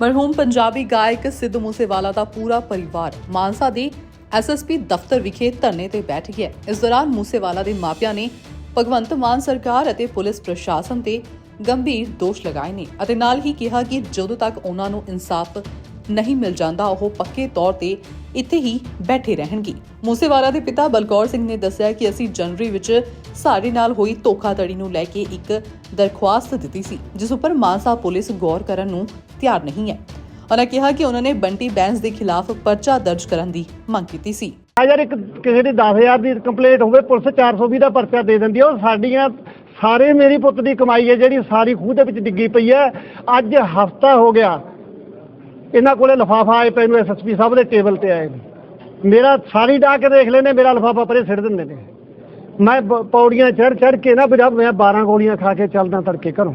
ਮਰਹੂਮ ਪੰਜਾਬੀ ਗਾਇਕ ਸਿੱਧੂ ਮੂਸੇਵਾਲਾ ਦਾ ਪੂਰਾ ਪਰਿਵਾਰ ਮਾਨਸਾ ਦੇ ਐਸਐਸਪੀ ਦਫ਼ਤਰ ਵਿਖੇ ਧਰਨੇ ਤੇ ਬੈਠ ਗਿਆ ਇਸ ਦੌਰਾਨ ਮੂਸੇਵਾਲਾ ਦੇ ਮਾਪਿਆਂ ਨੇ ਭਗਵੰਤ ਮਾਨ ਸਰਕਾਰ ਅਤੇ ਪੁਲਿਸ ਪ੍ਰਸ਼ਾਸਨ ਤੇ ਗੰਭੀਰ ਦੋਸ਼ ਲਗਾਏ ਨੇ ਅਤੇ ਨਾਲ ਹੀ ਕਿਹਾ ਕਿ ਜਦੋਂ ਤੱਕ ਉਹਨਾਂ ਨੂੰ ਇਨਸਾਫ ਨਹੀਂ ਮਿਲ ਜਾਂਦਾ, ਉਹ ਪੱਕੇ ਤੌਰ ਤੇ ਇੱਥੇ ਹੀ ਬੈਠੇ ਰਹਿਣਗੇ। ਮੂਸੇਵਾਲਾ ਦੇ ਪਿਤਾ ਬਲਕੌਰ ਸਿੰਘ ਨੇ ਦੱਸਿਆ ਕਿ ਅਸੀਂ ਜਨਵਰੀ ਵਿੱਚ ਸਾਡੇ ਨਾਲ ਹੋਈ ਧੋਖਾਧੜੀ ਨੂੰ ਲੈ ਕੇ ਇੱਕ ਦਰਖਾਸਤ ਦਿੱਤੀ ਸੀ, ਜਿਸ ਉੱਪਰ ਮਾਨਸਾ ਪੁਲਿਸ ਗੌਰ ਕਰਨ ਨੂੰ ਤਿਆਰ ਨਹੀਂ ਹੈ। ਉਹਨਾਂ ਕਿਹਾ ਕਿ ਉਹਨਾਂ ਨੇ ਬੰਟੀ ਬੈਂਸ ਦੇ ਖਿਲਾਫ ਪਰਚਾ ਦਰਜ ਕਰਨ ਦੀ ਮੰਗ ਕੀਤੀ ਸੀ। ਯਾਰ ਇੱਕ ਕਿਸੇ ਦੀ 10000 ਦੀ ਕੰਪਲੇਂਟ ਹੋਵੇ, ਪੁਲਿਸ 420 ਦਾ ਪਰਚਾ ਦੇ ਦਿੰਦੀ ਹੈ ਉਹ ਸਾਡੀਆਂ ਸਾਰੇ ਮੇਰੀ ਪੁੱਤ ਦੀ ਕਮਾਈ ਹੈ, ਜਿਹੜੀ ਸਾਰੀ ਖੂਹ ਦੇ ਵਿੱਚ ਡਿੱਗੀ ਪਈ ਹੈ। ਅੱਜ ਹਫਤਾ ਹੋ ਗਿਆ, ਇਹਨਾਂ ਕੋਲੇ ਲਫਾਫਾ ਆਏ ਪਏ ਨੂੰ ਐਸਐਸਪੀ ਸਾਹਿਬ ਦੇ ਟੇਬਲ ਤੇ ਆਏ ਨੇ। ਮੇਰਾ ਸਾਰੀ ਡਾ ਕੇ ਦੇਖ ਲੈਨੇ ਮੇਰਾ ਲਫਾਫਾ ਪਰੇ ਸਿੱਟ ਦਿੰਦੇ ਨੇ। ਮੈਂ ਬ- ਪੌੜੀਆਂ ਚੜ ਚੜ ਕੇ ਨਾ ਬਜਾ ਮੈਂ 12 ਗੋਲੀਆਂ ਖਾ ਕੇ ਚੱਲਦਾ ਤੜਕੇ ਘਰੋਂ।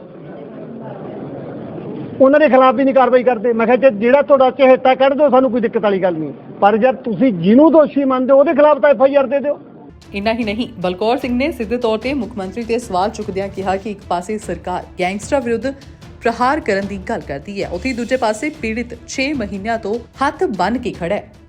ਉਹਨਾਂ ਦੇ ਖਿਲਾਫ ਵੀ ਨਹੀਂ ਕਾਰਵਾਈ ਕਰਦੇ। ਮੈਂ ਕਿਹਾ, ਜੇ ਜਿਹੜਾ ਤੁਹਾਡਾ ਚਹੇਤਾ ਕੱਢ ਦਿਓ, ਸਾਨੂੰ ਕੋਈ ਦਿੱਕਤ ਵਾਲੀ ਗੱਲ ਨਹੀਂ। ਪਰ ਜਦ ਤੁਸੀਂ ਜਿਹਨੂੰ ਦੋਸ਼ੀ ਮੰਨਦੇ ਹੋ, ਉਹਦੇ ਖਿਲਾਫ ਤਾਂ ਐਫ ਆਈ ਆਰ ਦੇ ਦਿਓ। ਇੰਨਾ ਹੀ ਨਹੀਂ, ਬਲਕੌਰ ਸਿੰਘ ਨੇ ਸਿੱਧੇ ਤੌਰ ਤੇ ਮੁੱਖ ਮੰਤਰੀ ਤੇ ਸਵਾਲ ਚੁੱਕਦਿਆਂ ਕਿਹਾ ਕਿ ਇੱਕ ਪਾਸੇ ਸਰਕਾਰ ਗੈਂਗਸਟਰਾਂ ਵਿਰੁੱਧ ਪ੍ਰਹਾਰ ਕਰਨ ਦੀ ਗੱਲ ਕਰਦੀ ਹੈ। ਉਥੇ ਦੂਜੇ ਪਾਸੇ ਪੀੜਿਤ 6 ਮਹੀਨਿਆਂ ਤੋਂ ਹੱਥ ਬੰਨ ਕੇ ਖੜਾ ਹੈ।